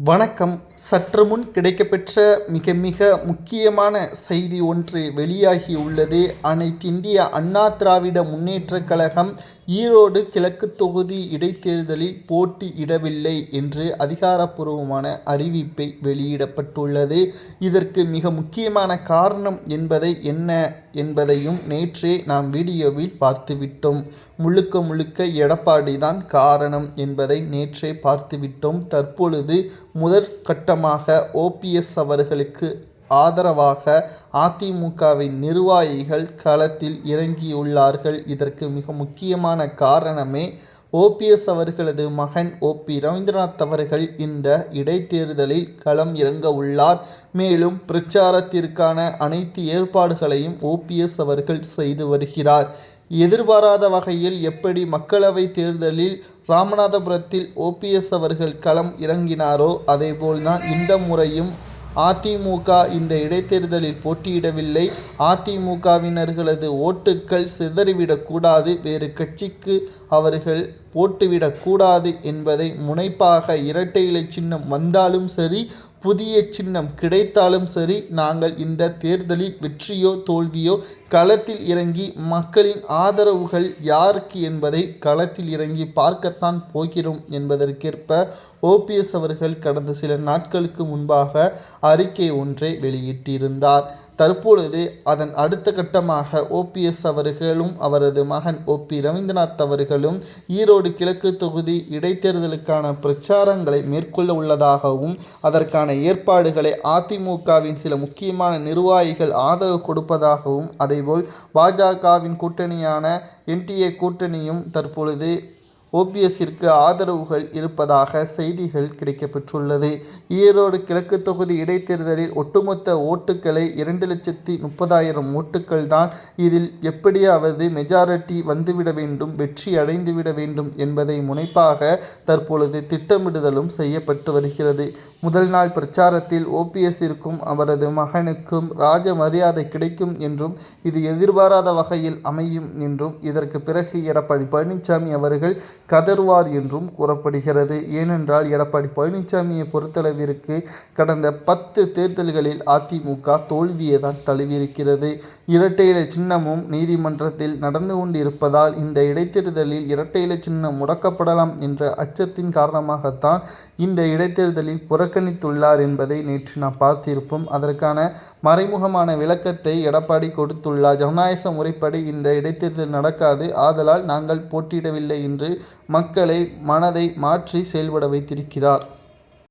வணக்கம். சற்று முன் கிடைக்கப்பெற்ற மிக மிக முக்கியமான செய்தி ஒன்று வெளியாகியுள்ளது அனைத்திந்திய அண்ணா திராவிட முன்னேற்றக் கழகம் ஈரோடு கிழக்கு தொகுதி இடைத்தேர்தலில் போட்டியிடவில்லை என்று அதிகாரப்பூர்வமான அறிவிப்பை வெளியிடப்பட்டுள்ளது. இதற்கு மிக முக்கியமான காரணம் என்பதை என்ன என்பதையும் நேற்றே நாம் வீடியோவில் பார்த்துவிட்டோம். முழுக்க முழுக்க எடப்பாடி தான் காரணம் என்பதை நேற்றே பார்த்துவிட்டோம். தற்பொழுது முதற்கட்டமாக ஓபிஎஸ் அவர்களுக்கு ஆதரவாக அதிமுகவின் நிர்வாகிகள் களத்தில் இறங்கியுள்ளார்கள். இதற்கு மிக முக்கியமான காரணமே ஓபிஎஸ் அவர்களது மகன் ஓபி ரவீந்திரநாத் அவர்கள் இந்த இடைத்தேர்தலில் களம் இறங்க உள்ளார். மேலும் பிரச்சாரத்திற்கான அனைத்து ஏற்பாடுகளையும் ஓபிஎஸ் அவர்கள் செய்து வருகிறார். எதிர்பாராத வகையில் எப்படி மக்களவை தேர்தலில் ராமநாதபுரத்தில் ஓபிஎஸ் அவர்கள் களம் இறங்கினாரோ அதேபோல்தான் இந்த முறையும் அதிமுக இந்த இடைத்தேர்தலில் போட்டியிடவில்லை. அதிமுகவினர்களது ஓட்டுக்கள் சிதறிவிடக்கூடாது வேறு கட்சிக்கு அவர்கள் போட்டுவிடக்கூடாது என்பதை முனைப்பாக இரட்டை இலை சின்னம் வந்தாலும் சரி புதிய சின்னம் கிடைத்தாலும் சரி நாங்கள் இந்த தேர்தலில் வெற்றியோ தோல்வியோ களத்தில் இறங்கி மக்களின் ஆதரவுகள் யாருக்கு என்பதை களத்தில் இறங்கி பார்க்கத்தான் போகிறோம் என்பதற்கேற்ப ஓபிஎஸ் அவர்கள் கடந்த சில நாட்களுக்கு முன்பாக அறிக்கை ஒன்றை வெளியிட்டிருந்தார். தற்பொழுது அதன் அடுத்த கட்டமாக ஓபிஎஸ் அவர்களும் அவரது மகன் ஓபி ரவீந்திரநாத் அவர்களும் ஈரோடு கிழக்கு தொகுதி இடைத்தேர்தலுக்கான பிரச்சாரங்களை மேற்கொள்ள உள்ளதாகவும் அதற்கான ஏற்பாடுகளை அதிமுகவின் சில முக்கியமான நிர்வாகிகள் ஆதரவு கொடுப்பதாகவும் அதேபோல் பாஜகவின் கூட்டணியான என்டிஏ கூட்டணியும் தற்பொழுது ஓபிஎஸ்ஸிற்கு ஆதரவுகள் இருப்பதாக செய்திகள் கிடைக்கப்பெற்றுள்ளது. ஈரோடு கிழக்கு தொகுதி இடைத்தேர்தலில் ஒட்டுமொத்த ஓட்டுக்களை இரண்டு லட்சத்தி முப்பதாயிரம் ஓட்டுக்கள் தான் இதில் எப்படியாவது மெஜாரிட்டி வந்துவிட வேண்டும் வெற்றி அடைந்துவிட வேண்டும் என்பதை முனைப்பாக தற்பொழுது திட்டமிடுதலும் செய்யப்பட்டு வருகிறது. முதல் நாள் பிரச்சாரத்தில் ஓபிஎஸ்ஸிற்கும் அவரது மகனுக்கும் ராஜ மரியாதை கிடைக்கும் என்றும் இது எதிர்பாராத வகையில் அமையும் என்றும் இதற்கு பிறகு எடப்பாடி பழனிசாமி அவர்கள் கதறுவார் என்றும் கூறப்படுகிறது. ஏனென்றால் எடப்பாடி பழனிசாமியை பொறுத்தளவிற்கு கடந்த பத்து தேர்தல்களில் அதிமுக தோல்வியை தான் தழுவியிருக்கிறது. இரட்டை இலை சின்னமும் நீதிமன்றத்தில் நடந்து கொண்டிருப்பதால் இந்த இடைத்தேர்தலில் இரட்டை இலை சின்னம் முடக்கப்படலாம் என்ற அச்சத்தின் காரணமாகத்தான் இந்த இடைத்தேர்தலில் புறக்கணித்துள்ளார் என்பதை நேற்று நாம் பார்த்திருப்போம். அதற்கான மறைமுகமான விளக்கத்தை எடப்பாடி கொடுத்துள்ளார். ஜனநாயக முறைப்படி இந்த இடைத்தேர்தல் நடக்காது. ஆதலால் நாங்கள் போட்டியிடவில்லை என்று மக்களை மனதை மாற்றி செயல்பட வைத்திருக்கிறார்.